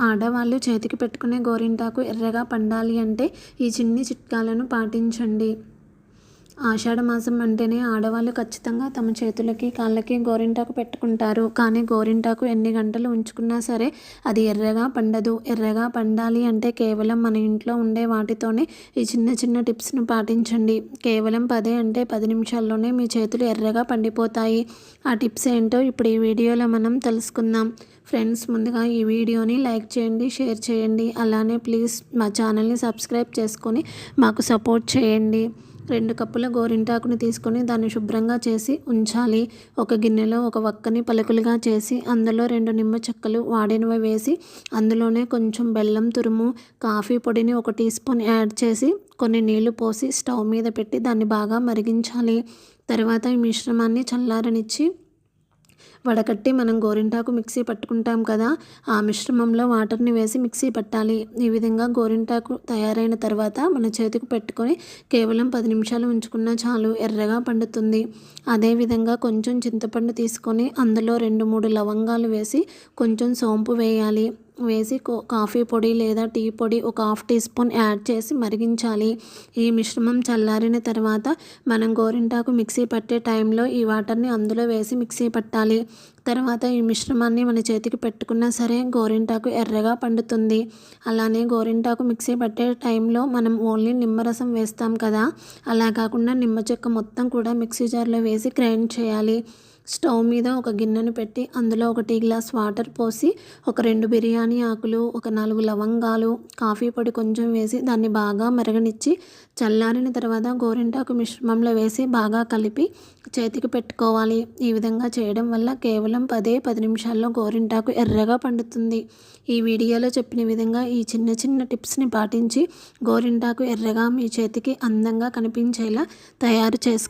ఆడవాళ్ళు చేతికి పెట్టుకునే గోరింటాకు ఎర్రగా పండాలి అంటే ఈ చిన్ని చిట్కాలను పాటించండి. ఆషాఢ మాసం అంటేనే ఆడవాళ్ళు ఖచ్చితంగా తమ చేతులకి కాళ్ళకి గోరింటాకు పెట్టుకుంటారు. కానీ గోరింటాకు ఎన్ని గంటలు ఉంచుకున్నా సరే అది ఎర్రగా పండదు. ఎర్రగా పండాలి అంటే కేవలం మన ఇంట్లో ఉండే వాటితోనే ఈ చిన్న చిన్న టిప్స్ను పాటించండి. కేవలం పదే అంటే పది నిమిషాల్లోనే మీ చేతులు ఎర్రగా పండిపోతాయి. ఆ టిప్స్ ఏంటో ఇప్పుడు ఈ వీడియోలో మనం తెలుసుకుందాం. ఫ్రెండ్స్ ముందుగా ఈ వీడియోని లైక్ చేయండి షేర్ చేయండి. అలానే ప్లీజ్ మా ఛానల్ని సబ్స్క్రైబ్ చేసుకొని మాకు సపోర్ట్ చేయండి. రెండు కప్పుల గోరింటాకుని తీసుకొని దాన్ని శుభ్రంగా చేసి ఉంచాలి. ఒక గిన్నెలో ఒక వక్కని పలుకులుగా చేసి అందులో రెండు నిమ్మ చెక్కలు వాడినవి వేసి అందులోనే కొంచెం బెల్లం తురుము కాఫీ పొడిని ఒక టీ స్పూన్ యాడ్ చేసి కొన్ని నీళ్ళు పోసి స్టవ్ మీద పెట్టి దాన్ని బాగా మరిగించాలి. తర్వాత ఈ మిశ్రమాన్ని చల్లారనిచ్చి వడకట్టి మనం గోరింటాకు మిక్సీ పట్టుకుంటాం కదా ఆ మిశ్రమంలో వాటర్ని వేసి మిక్సీ పట్టాలి. ఈ విధంగా గోరింటాకు తయారైన తర్వాత మన చేతికి పెట్టుకొని కేవలం పది నిమిషాలు ఉంచుకున్నా చాలు ఎర్రగా పండుతుంది. అదేవిధంగా కొంచెం చింతపండు తీసుకొని అందులో రెండు మూడు లవంగాలు వేసి కొంచెం సోంపు వేయాలి. వేసి కాఫీ పొడి లేదా టీ పొడి ఒక హాఫ్ టీ స్పూన్ యాడ్ చేసి మరిగించాలి. ఈ మిశ్రమం చల్లారిన తర్వాత మనం గోరింటాకు మిక్సీ పట్టే టైంలో ఈ వాటర్ని అందులో వేసి మిక్సీ పట్టాలి. తర్వాత ఈ మిశ్రమాన్ని మన చేతికి పెట్టుకున్నా సరే గోరింటాకు ఎర్రగా పండుతుంది. అలానే గోరింటాకు మిక్సీ పట్టే టైంలో మనం ఓన్లీ నిమ్మరసం వేస్తాం కదా. అలా కాకుండా నిమ్మ చెక్క మొత్తం కూడా మిక్సీ జార్లో వేసి గ్రైండ్ చేయాలి. స్టవ్ మీద ఒక గిన్నెను పెట్టి అందులో ఒక టీ గ్లాస్ వాటర్ పోసి ఒక రెండు బిర్యానీ ఆకులు ఒక నాలుగు లవంగాలు కాఫీ పొడి కొంచెం వేసి దాన్ని బాగా మరగనిచ్చి చల్లారిన తర్వాత గోరింటాకు మిశ్రమంలో వేసి బాగా కలిపి చేతికి పెట్టుకోవాలి. ఈ విధంగా చేయడం వల్ల కేవలం పదే పది నిమిషాల్లో గోరింటాకు ఎర్రగా పండుతుంది. ఈ వీడియోలో చెప్పిన విధంగా ఈ చిన్న చిన్న టిప్స్ని పాటించి గోరింటాకు ఎర్రగా మీ చేతికి అందంగా కనిపించేలా తయారు చేసుకో